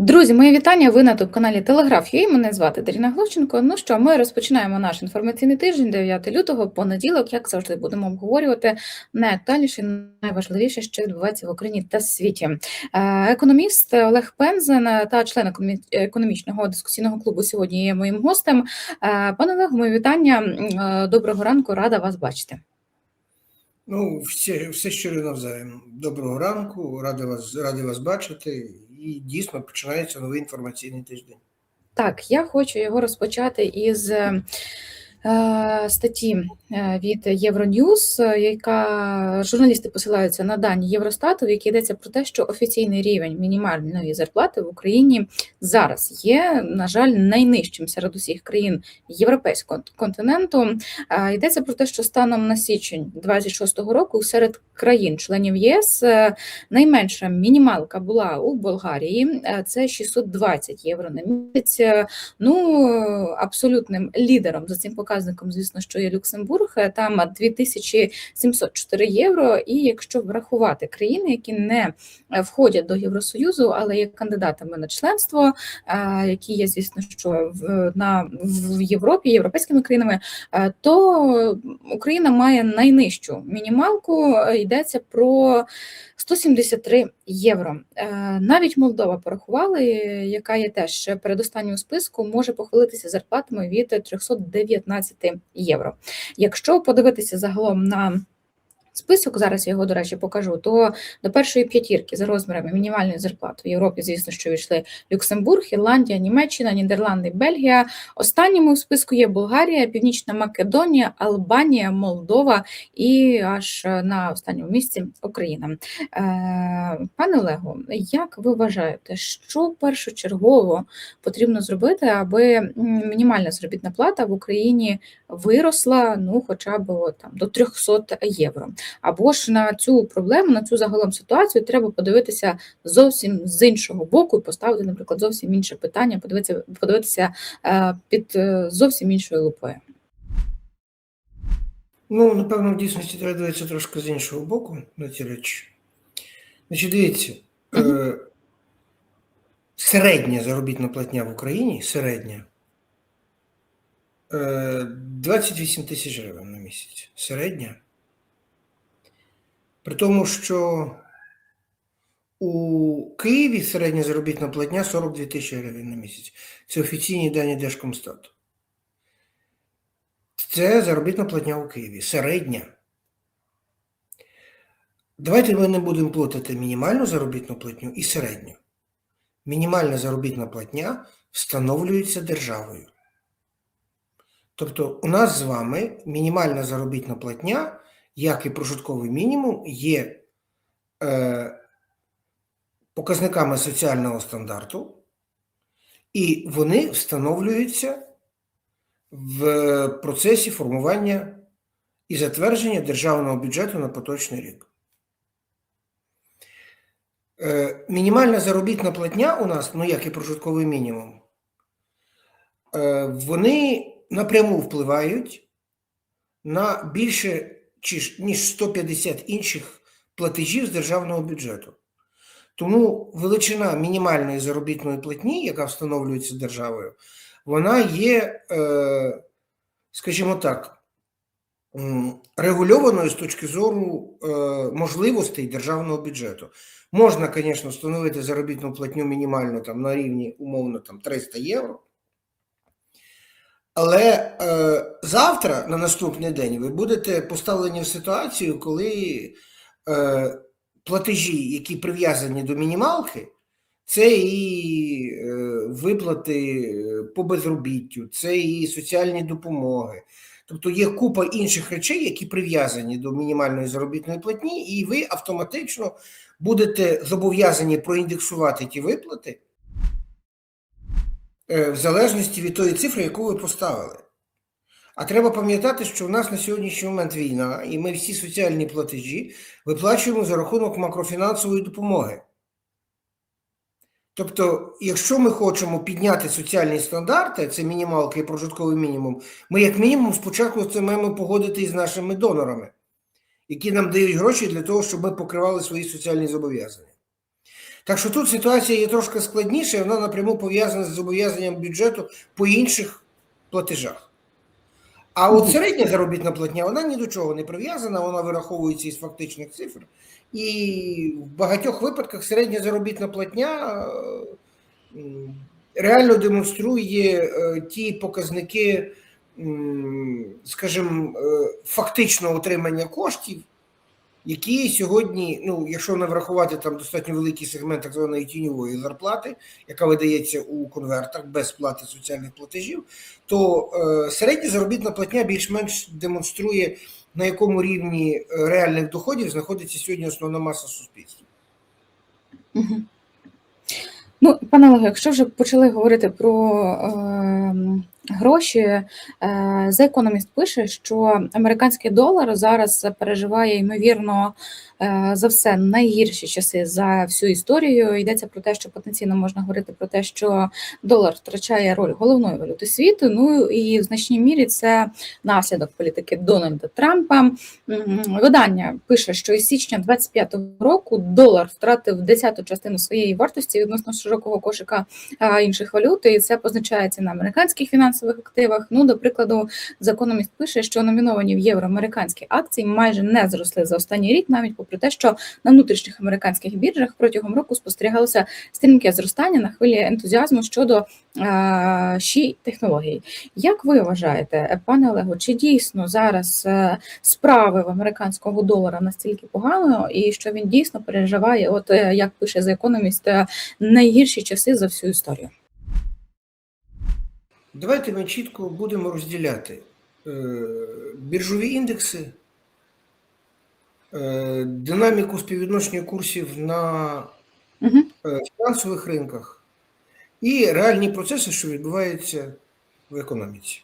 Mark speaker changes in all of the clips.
Speaker 1: Друзі, мої вітання. Ви на топ каналі Телеграф. Я мене звати Даріна Гловченко. Ну що, ми розпочинаємо наш інформаційний тиждень, 9 лютого, понеділок, як завжди, будемо обговорювати найактуальніше, найважливіше, що відбувається в Україні та світі. Е, Економіст Олег Пензен та член економічного дискусійного клубу сьогодні є моїм гостем. Е, Пане Олегу, мої вітання. Е, Доброго ранку, рада вас бачити.
Speaker 2: Ну, все, все щиро навзаєм. Доброго ранку, радий вас, радий вас бачити. І дійсно починається новий інформаційний тиждень.
Speaker 1: Так, я хочу його розпочати із е, е, статті від Євроньюз, е, яка журналісти посилаються на дані Євростату, в якій йдеться про те, що офіційний рівень мінімальної зарплати в Україні зараз є, на жаль, найнижчим серед усіх країн європейського континенту. Е, Йдеться про те, що станом на січень 26-го року серед країн-членів ЄС е, найменша мінімалка була у Болгарії, е, це 620 євро на місяць. Е, Ну, абсолютним лідером за цим показником, звісно, що є Люксембург, е, там 2704 євро. І якщо врахувати країни, які не е, входять до Євросоюзу, але є кандидатами на членство, е, які є, звісно, що в на в Європі, європейськими країнами, е, то Україна має найнижчу мінімалку. Е, Йдеться про 173 євро. Е, Навіть Молдова порахували, яка є теж передостанньою списку, може похвалитися зарплатами від 319 євро. Якщо подивитися загалом на список, зараз я його, до речі, покажу, то до першої п'ятірки за розмірами мінімальної зарплати в Європі, звісно, що війшли Люксембург, Ірландія, Німеччина, Нідерланди, Бельгія. Останніми у списку є Болгарія, Північна Македонія, Албанія, Молдова і аж на останньому місці Україна. Е, Пане Олегу, як ви вважаєте, що першочергово потрібно зробити, аби мінімальна заробітна плата в Україні виросла ну, хоча б там, до 300 євро? Або ж на цю проблему, на цю загалом ситуацію треба подивитися зовсім з іншого боку і поставити, наприклад, зовсім інше питання, подивитися, подивитися е, під е, зовсім іншою лупою.
Speaker 2: Ну, напевно, в дійсності треба дивитися трошки з іншого боку на ці речі. Значить, дивіться, е, середня заробітна платня в Україні, середня, е, 28 тисяч гривень на місяць. Середня. При тому, що у Києві середня заробітна платня 42 тисячі гривень на місяць. Це офіційні дані Держкомстату. Це заробітна платня у Києві. Середня. Давайте ми не будемо плутати мінімальну заробітну платню і середню. Мінімальна заробітна платня встановлюється державою. Тобто, у нас з вами мінімальна заробітна платня, як і прожитковий мінімум, є е, показниками соціального стандарту, і вони встановлюються в процесі формування і затвердження державного бюджету на поточний рік. Е, Мінімальна заробітна платня у нас, ну як і прожитковий мінімум, е, вони напряму впливають на більше ніж 150 інших платежів з державного бюджету. Тому величина мінімальної заробітної платні, яка встановлюється державою, вона є, е, скажімо так, регульованою з точки зору е, можливостей державного бюджету. Можна, звісно, встановити заробітну платню мінімальну там, на рівні умовно там, 300 євро. Але е, завтра, на наступний день, ви будете поставлені в ситуацію, коли е, платежі, які прив'язані до мінімалки, це і е, виплати е, по безробіттю, це і соціальні допомоги. Тобто є купа інших речей, які прив'язані до мінімальної заробітної платні, і ви автоматично будете зобов'язані проіндексувати ті виплати в залежності від тої цифри, яку ви поставили. А треба пам'ятати, що в нас на сьогоднішній момент війна, і ми всі соціальні платежі виплачуємо за рахунок макрофінансової допомоги. Тобто, якщо ми хочемо підняти соціальні стандарти, це мінімалка і прожитковий мінімум, ми як мінімум спочатку це маємо погодити із нашими донорами, які нам дають гроші для того, щоб ми покривали свої соціальні зобов'язання. Так що тут ситуація є трошки складніша, і вона напряму пов'язана з зобов'язанням бюджету по інших платежах. А от середня заробітна платня, вона ні до чого не прив'язана, вона вираховується із фактичних цифр. І в багатьох випадках середня заробітна платня е, реально демонструє е, ті показники, скажімо, е, фактичного отримання коштів, які сьогодні, ну, якщо не врахувати там достатньо великий сегмент так званої тіньової зарплати, яка видається у конвертах без сплати соціальних платежів, то е, середня заробітна платня більш-менш демонструє, на якому рівні е, реальних доходів знаходиться сьогодні основна маса суспільства.
Speaker 1: Ну, пане Олеге, якщо вже почали говорити про е, гроші, е, The Economist пише, що американський долар зараз переживає ймовірно е, за все найгірші часи за всю історію. Йдеться про те, що потенційно можна говорити про те, що долар втрачає роль головної валюти світу. Ну і в значній мірі це наслідок політики Дональда Трампа. Видання пише, що із січня 25-го року долар втратив десяту частину своєї вартості відносно широкого кошика інших валют, і це позначається на американських фінансових активах. Ну, до прикладу, Закономіст пише, що номіновані в євро американські акції майже не зросли за останній рік, навіть попри те, що на внутрішніх американських біржах протягом року спостерігалося стрімке зростання на хвилі ентузіазму щодо ші технологій. Як ви вважаєте, пане Олегу, чи дійсно зараз е, справи в американського долара настільки погано, і що він дійсно переживає, от е, як пише за економіст, е, найгірші часи за всю історію?
Speaker 2: Давайте ми чітко будемо розділяти е, біржові індекси, е, динаміку співвідношення курсів на
Speaker 1: Угу.
Speaker 2: е, фінансових ринках і реальні процеси, що відбуваються в економіці.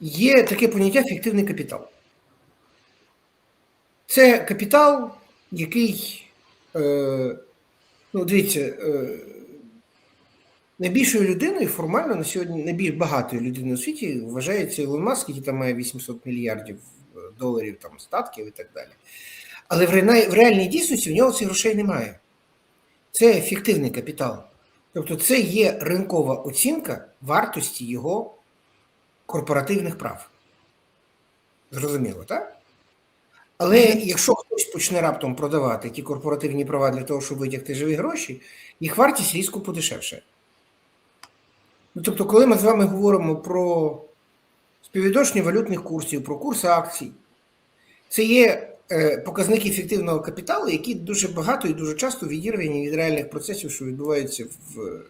Speaker 2: Є таке поняття фіктивний капітал. Це капітал, який, ну, дивіться, найбільшою людиною формально на сьогодні, найбільш багатою людиною у світі вважається Ілон Маск, який там має 800 мільярдів е, доларів там, статків і так далі. Але в, реальній- в реальній дійсності в нього цих грошей немає. Це фіктивний капітал. Тобто це є ринкова оцінка вартості його корпоративних прав. Зрозуміло, так? Але якщо хтось почне раптом продавати ті корпоративні права для того, щоб витягти живі гроші, їх вартість різко подешевше. Ну, тобто, коли ми з вами говоримо про співвідношення валютних курсів, про курс акцій, це є е, показники ефективного капіталу, які дуже багато і дуже часто відірвані від реальних процесів, що відбуваються в е,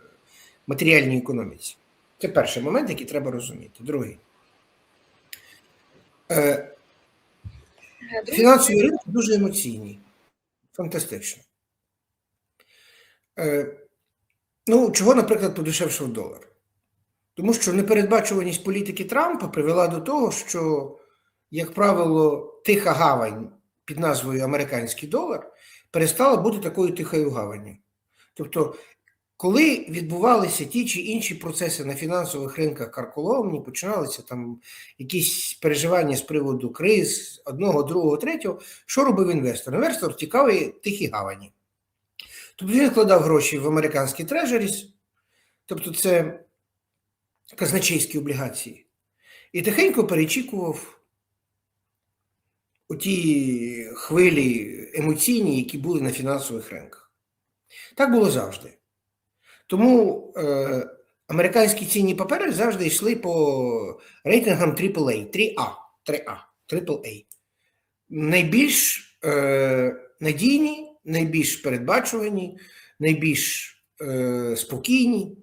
Speaker 2: матеріальній економіці. Це перший момент, який треба розуміти. Другий. Е, Фінансові ринки дуже емоційні, фантастично. Е, ну, чого, наприклад, подешевшав долар? Тому що непередбачуваність політики Трампа привела до того, що, як правило, тиха гавань під назвою американський долар перестала бути такою тихою гаванню. Тобто, коли відбувалися ті чи інші процеси на фінансових ринках карколомні, починалися там якісь переживання з приводу криз одного, другого, третього, що робив інвестор? Інвестор і тихі гавані. Тобто він вкладав гроші в американські трежеріс, тобто це казначейські облігації, і тихенько перечікував оті хвилі емоційні, які були на фінансових ринках. Так було завжди. Тому е, американські цінні папери завжди йшли по рейтингам AAA, 3А, 3А, AAA. Найбільш е, надійні, найбільш передбачувані, найбільш е, спокійні.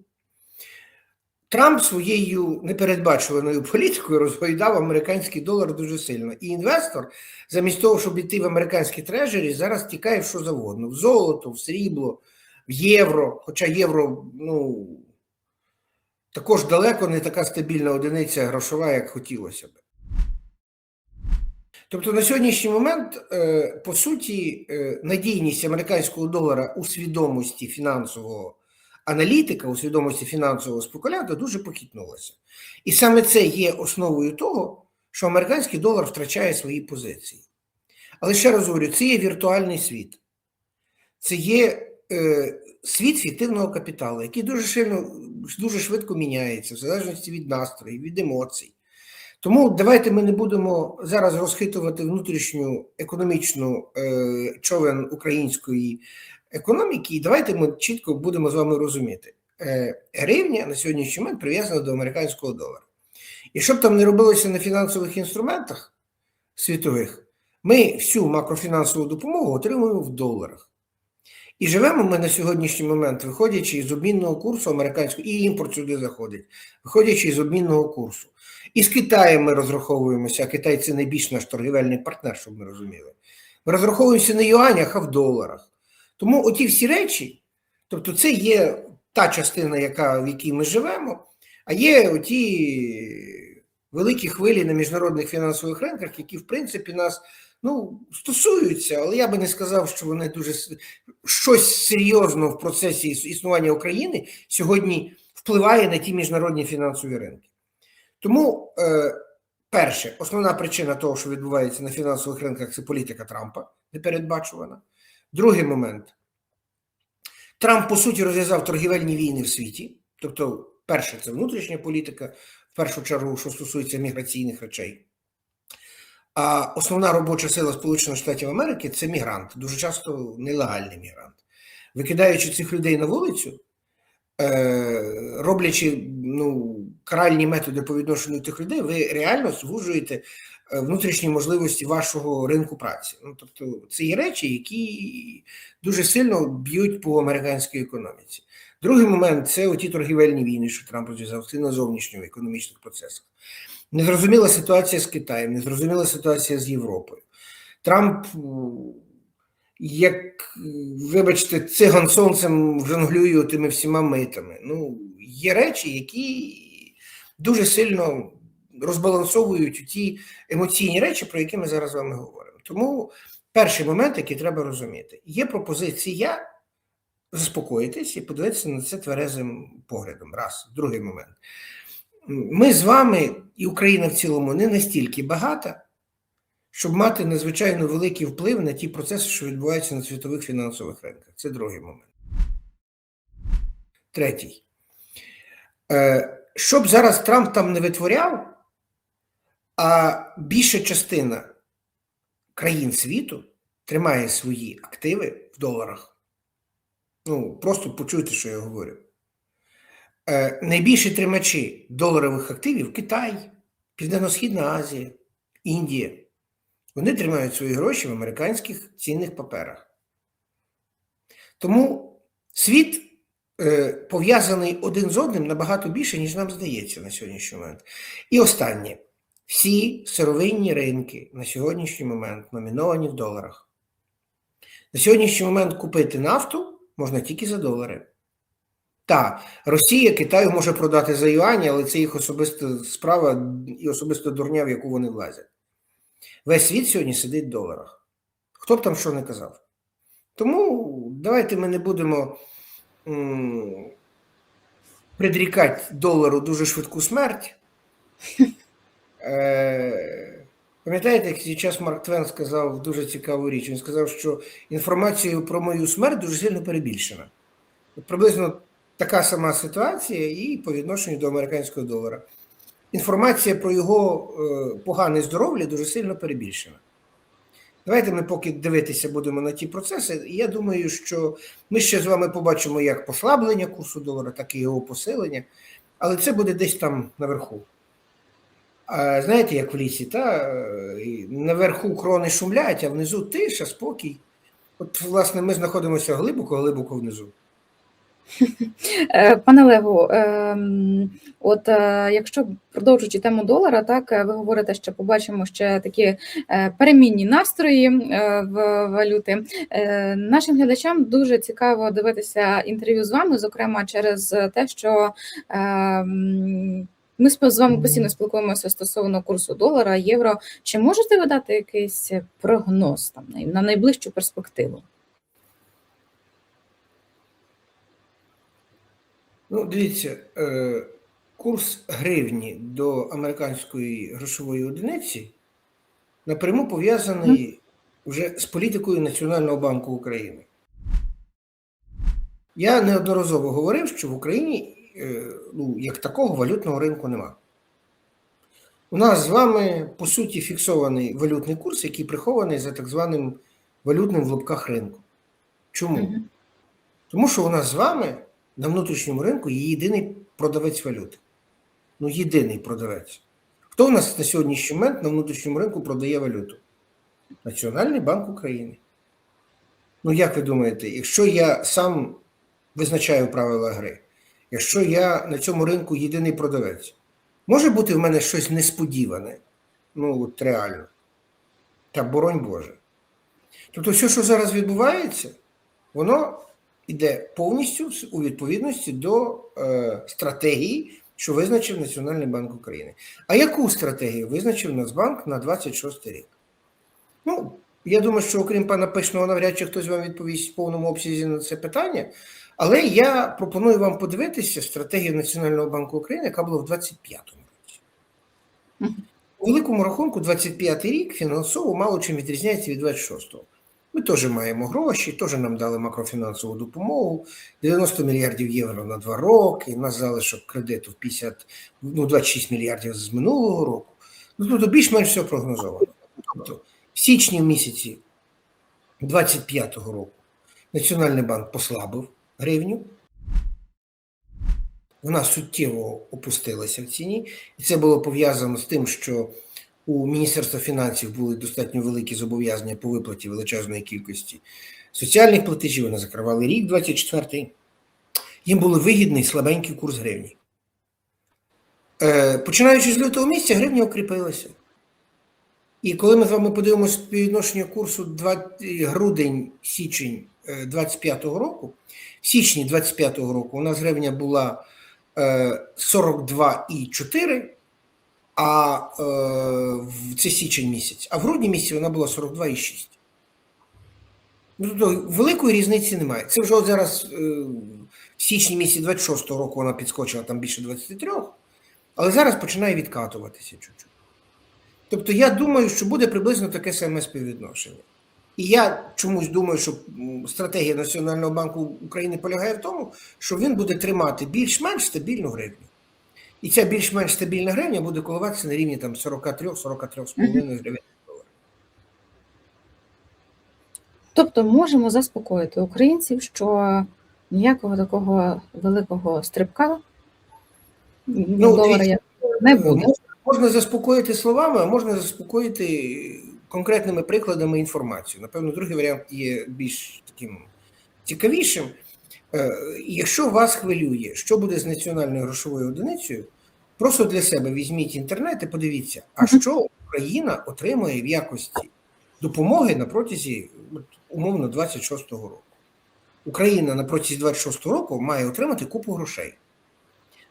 Speaker 2: Трамп своєю непередбачуваною політикою розгойдав американський долар дуже сильно. І інвестор, замість того, щоб йти в американські трежері, зараз тікає в що завгодно: в золото, в срібло, в євро. Хоча євро, ну, також далеко не така стабільна одиниця грошова, як хотілося б. Тобто на сьогоднішній момент, е, по суті, е, надійність американського долара у свідомості фінансового аналітика, у свідомості фінансового спекулянта дуже похитнулася. І саме це є основою того, що американський долар втрачає свої позиції. Але ще раз говорю, це є віртуальний світ. це є е, світ фіктивного капіталу, який дуже сильно, дуже швидко міняється, в залежності від настроїв, від емоцій. Тому давайте ми не будемо зараз розхитувати внутрішню економічну е, човен української економіки, і давайте ми чітко будемо з вами розуміти. Е, гривня на сьогоднішній момент прив'язана до американського долара. І щоб там не робилося на фінансових інструментах світових, ми всю макрофінансову допомогу отримуємо в доларах. І живемо ми на сьогоднішній момент, виходячи з обмінного курсу американського, і імпорт сюди заходить, виходячи з обмінного курсу. І з Китаєм ми розраховуємося, а Китай це найбільш наш торгівельний партнер, щоб ми розуміли. Ми розраховуємося не в юанях, а в доларах. Тому оті всі речі, тобто це є та частина, яка, в якій ми живемо, а є оті великі хвилі на міжнародних фінансових ринках, які, в принципі, нас ну, стосуються, але я би не сказав, що вони дуже щось серйозно в процесі існування України сьогодні впливає на ті міжнародні фінансові ринки. Тому, е, перше, основна причина того, що відбувається на фінансових ринках, це політика Трампа, непередбачувана. Другий момент. Трамп, по суті, розв'язав торгівельні війни в світі. Тобто, перше, це внутрішня політика, в першу чергу, що стосується міграційних речей. А основна робоча сила Сполучених Штатів Америки це мігрант, дуже часто нелегальний мігрант. Викидаючи цих людей на вулицю, е, роблячи ну, каральні методи по відношенню тих людей, ви реально звужуєте внутрішні можливості вашого ринку праці. Ну, тобто, це є речі, які дуже сильно б'ють по американській економіці. Другий момент це оті торгівельні війни, що Трамп розв'язав, це на зовнішньому економічних процесах. Незрозуміла ситуація з Китаєм, незрозуміла ситуація з Європою. Трамп, як, вибачте, циган сонцем жонглює тими всіма митами. Ну, є речі, які дуже сильно розбалансовують ті емоційні речі, про які ми зараз з вами говоримо. Тому перший момент, який треба розуміти, є пропозиція заспокоїтись і подивитися на це тверезим поглядом. Раз. Другий момент. Ми з вами і Україна в цілому не настільки багата, щоб мати надзвичайно великий вплив на ті процеси, що відбуваються на світових фінансових ринках. Це другий момент. Третій. Е, Щоб зараз Трамп там не витворяв, а більша частина країн світу тримає свої активи в доларах. Ну, просто почуйте, що я говорю. Е, найбільші тримачі доларових активів Китай, Південно-Східна Азія, Індія. Вони тримають свої гроші в американських цінних паперах. Тому світ е, пов'язаний один з одним набагато більше, ніж нам здається на сьогоднішній момент. І останнє: всі сировинні ринки на сьогоднішній момент номіновані в доларах. На сьогоднішній момент купити нафту можна тільки за долари. Так, Росія Китаю може продати за юані, але це їх особиста справа і особиста дурня, в яку вони влазять. Весь світ сьогодні сидить в доларах. Хто б там що не казав. Тому давайте ми не будемо м, предрікати долару дуже швидку смерть. Е, Пам'ятаєте, як зараз Марк Твен сказав дуже цікаву річ. Він сказав, що інформація про мою смерть дуже сильно перебільшена. Приблизно така сама ситуація і по відношенню до американського долара. Інформація про його е, погане здоров'я дуже сильно перебільшена. Давайте ми поки дивитися будемо на ті процеси. Я думаю, що ми ще з вами побачимо як послаблення курсу долара, так і його посилення, але це буде десь там наверху. Знаєте, як в лісі, та наверху крони шумлять, а внизу тиша, спокій. От, власне, ми знаходимося глибоко-глибоко внизу.
Speaker 1: Е, Пане Леву, ем, от е, якщо продовжуючи тему долара, так е, ви говорите, що побачимо ще такі перемінні настрої в валюти. Нашим глядачам дуже цікаво дивитися інтерв'ю з вами, зокрема через те, що ем, ми з вами постійно спілкуємося стосовно курсу долара, євро. Чи можете ви дати якийсь прогноз там на- на найближчу перспективу?
Speaker 2: Ну, дивіться, е, курс гривні до американської грошової одиниці напряму пов'язаний вже з політикою Національного банку України. Я неодноразово говорив, що в Україні ну, як такого валютного ринку нема. У нас з вами, по суті, фіксований валютний курс, який прихований за так званим валютним в лапках ринку. Чому?
Speaker 1: Мгм.
Speaker 2: Тому що у нас з вами на внутрішньому ринку є єдиний продавець валюти. Ну, єдиний продавець. Хто у нас на сьогоднішній момент на внутрішньому ринку продає валюту? Національний банк України. Ну, як ви думаєте, якщо я сам визначаю правила гри, якщо я на цьому ринку єдиний продавець, може бути в мене щось несподіване? Ну, от реально. Та боронь Боже. Тобто, все, що зараз відбувається, воно йде повністю у відповідності до е, стратегії, що визначив Національний банк України. А яку стратегію визначив Нацбанк на 26 рік? Ну, я думаю, що окрім пана Пишного, навряд чи хтось вам відповість в повному обсязі на це питання. Але я пропоную вам подивитися стратегію Національного банку України, яка була в 25-му році. У великому рахунку, 25-й рік фінансово мало чим відрізняється від 26-го. Ми теж маємо гроші, теж нам дали макрофінансову допомогу, 90 мільярдів євро на два роки, у нас залишок кредиту в 50, ну, 26 мільярдів з минулого року. Ну, тобто більш-менш все прогнозовано. Тобто, в січні місяці 25-го року Національний банк послабив гривню. Вона суттєво опустилася в ціні, і це було пов'язано з тим, що у Міністерства фінансів були достатньо великі зобов'язання по виплаті величезної кількості соціальних платежів. Вони закривали рік 24-й. Їм був вигідний слабенький курс гривні. Е, починаючи з лютого місяця, гривня укріпилася. І коли ми з вами подивимося співвідношення курсу 2, грудень-січень 25-го року, в січні 25-го року у нас гривня була е, 42,4, а е, це січень місяць, а в грудні місяці вона була 42,6. Ну, тобто великої різниці немає. Це вже от зараз е, в січні місяці 26-го року вона підскочила там більше 23, але зараз починає відкатуватися чуть-чуть. Тобто я думаю, що буде приблизно таке саме співвідношення. І я чомусь думаю, що стратегія Національного банку України полягає в тому, що він буде тримати більш-менш стабільну гривню. І ця більш-менш стабільна гривня буде коливатися на рівні там 43-43,5 гривень.
Speaker 1: Тобто можемо заспокоїти українців, що ніякого такого великого стрибка від
Speaker 2: Ну,
Speaker 1: долара не буде.
Speaker 2: Можна заспокоїти словами, а можна заспокоїти конкретними прикладами інформацію. Напевно, другий варіант є більш таким цікавішим. Е, Якщо вас хвилює, що буде з національною грошовою одиницею, просто для себе візьміть інтернет і подивіться, а що Україна отримує в якості допомоги на протязі умовно 26-го року. Україна на протязі 26-го року має отримати купу грошей.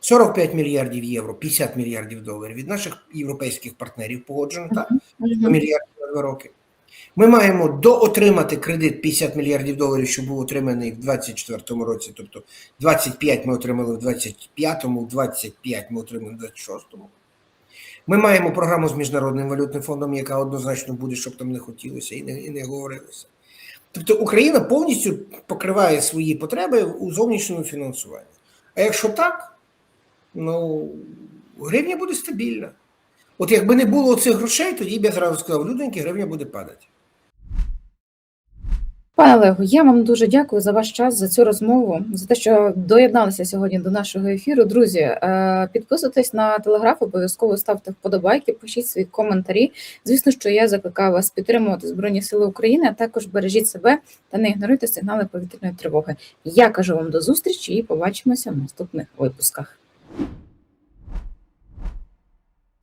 Speaker 2: 45 мільярдів євро, 50 мільярдів доларів від наших європейських партнерів погоджено, так? 100 мільярдів роки. Ми маємо доотримати кредит 50 мільярдів доларів, що був отриманий в 2024 році. Тобто 25 ми отримали в 25-му, 25 ми отримали в 26-му. Ми маємо програму з Міжнародним валютним фондом, яка однозначно буде, щоб там не хотілося і не, і не говорилося. Тобто Україна повністю покриває свої потреби у зовнішньому фінансуванні. А якщо так, ну гривня буде стабільна. От якби не було цих грошей, тоді б я зразу сказав, люденьки, гривня буде падати.
Speaker 1: Пане Олегу, я вам дуже дякую за ваш час, за цю розмову, за те, що доєдналися сьогодні до нашого ефіру. Друзі, е, підписуйтесь на телеграф, обов'язково ставте вподобайки, пишіть свої коментарі. Звісно, що я закликаю вас підтримувати Збройні Сили України, а також бережіть себе та не ігноруйте сигнали повітряної тривоги. Я кажу вам до зустрічі і побачимося в наступних випусках.